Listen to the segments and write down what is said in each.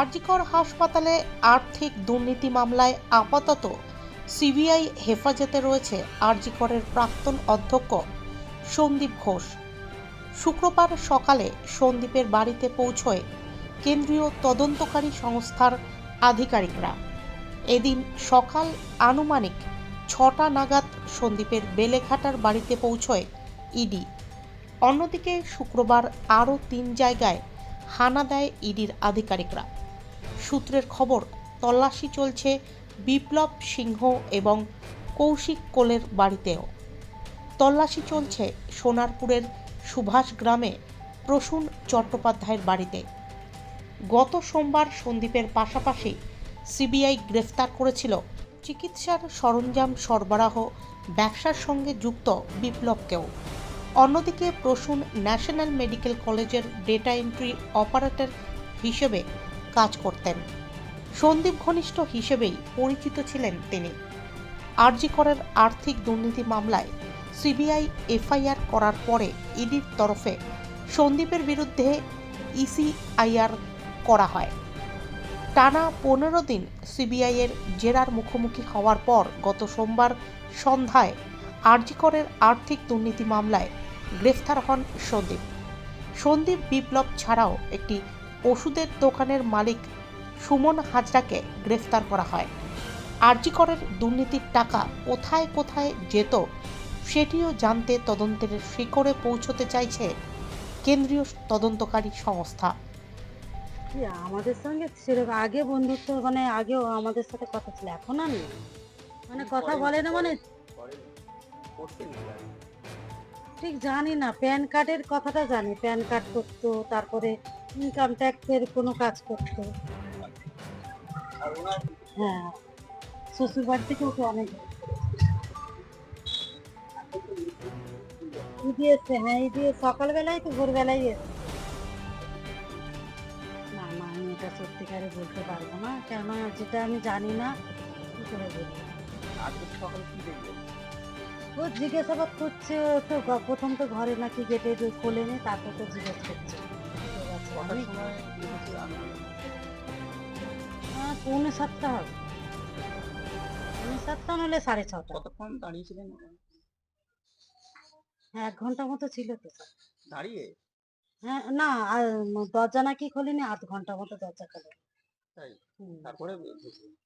আরজিকর হাসপাতালে আর্থিক দুর্নীতি মামলায় আপাতত সিবিআই হেফাজতে রয়েছে আরজিকরের প্রাক্তন অধ্যক্ষ সন্দীপ ঘোষ। শুক্রবার সকালে সন্দীপের বাড়িতে পৌঁছয় কেন্দ্রীয় তদন্তকারী সংস্থার আধিকারিকরা। এদিন সকাল আনুমানিক ছটা নাগাদ সন্দীপের বেলেঘাটার বাড়িতে পৌঁছয় ইডি। অন্যদিকে শুক্রবার আরও তিন জায়গায় হানা দেয় ইডির আধিকারিকরা। সূত্রের খবর, তল্লাশি চলছে বিপ্লব সিংহ এবং কৌশিক কোলের বাড়িতেও। তল্লাশি চলছে সোনারপুরের সুভাষ গ্রামে প্রসূন চট্টোপাধ্যায়ের বাড়িতে। গত সোমবার সন্দীপের পাশাপাশি সিবিআই গ্রেফতার করেছিল চিকিৎসার সরঞ্জাম সরবরাহ ব্যবসার সঙ্গে যুক্ত বিপ্লবকেও। অন্যদিকে প্রসূন ন্যাশনাল মেডিকেল কলেজের ডেটা এন্ট্রি অপারেটর হিসেবে কাজ করতেন। সন্দীপ ঘনিষ্ঠ হিসেবেই পরিচিত ছিলেন তিনি। আরজিকরের আর্থিক দুর্নীতি মামলায় সিবিআই এফআইআর করার পরে ইডির তরফে সন্দীপের বিরুদ্ধে ইসিআইআর করা হয়। টানা পনেরো দিন সিবিআইয়ের জেরার মুখোমুখি হওয়ার পর গত সোমবার সন্ধ্যায় আরজিকরের আর্থিক দুর্নীতি মামলায় গ্রেফতার হন সন্দীপ। সন্দীপ বিপ্লব ছাড়াও একটি ওষুধের দোকানের মালিক সুমন হাজরাকে গ্রেফতার করা হয়। আরজিকরের দুর্নীতির টাকা কোথায় কোথায় যেত সেটিও জানতে তদন্তের শিকড়ে পৌঁছতে চাইছে কেন্দ্রীয় তদন্তকারী সংস্থা। আমাদের সঙ্গে সেরকম আগে বন্ধুত্ব মানে আগেও আমাদের সাথে কথা ছিল এখন আর নেই। মানে কথা বলে না মানে ঠিক জানি না, প্যান কার্ডের কথাটা জানি, প্যান কার্ড করতো, তারপরে ইনকাম ট্যাক্সের কোনো কাজ করতো। হ্যাঁ শ্বশুর বাড়ি থেকে ওকে অনেক ই দিয়েছে হ্যাঁ ই দিয়ে সকালবেলায় তো ভোরবেলায় এসে না না আমি এটা সত্যিকারে বলতে পারব না কেন যেটা আমি জানি না, কি করে বলব? আজকে সকালে কি দেখলেন ও জিজ্ঞাসাবাদ করছে তো প্রথম তো ঘরে নাকি গেটে খোলেনি তারপর তো জিজ্ঞেস করছে। আহ, পৌনে সাতটা হবে। পৌনে সাতটা নলে সাড়ে ছটা। কতক্ষণ দাঁড়িয়েছিলেন হ্যাঁ এক ঘণ্টা মতো ছিল তো। দাঁড়িয়ে? হ্যাঁ না দরজা নাকি খোলেনি আধ ঘণ্টা মতো দরজা খোলে তাই? তারপরে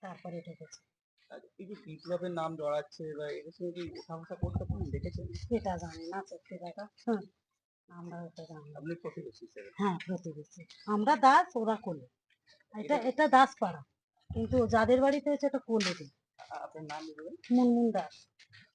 তারপরে ঢুকেছে। এই যে বিপ্লবের নাম জড়াচ্ছে বা এদের সঙ্গে কি ওঠা বসা করতে পারেন দেখেছেন? সেটা জানি না সত্যি কথা। হুম, আমরা ওটা জানি। না আপনি প্রতিবেশী হিসেবে? হ্যাঁ প্রতিবেশী। আমরা দাস ওরা কোলে। এটা এটা দাস পাড়া কিন্তু যাদের বাড়িতে হয়েছে এটা কোলে। দিন আপনার নাম বলবেন মুনমুন দাস।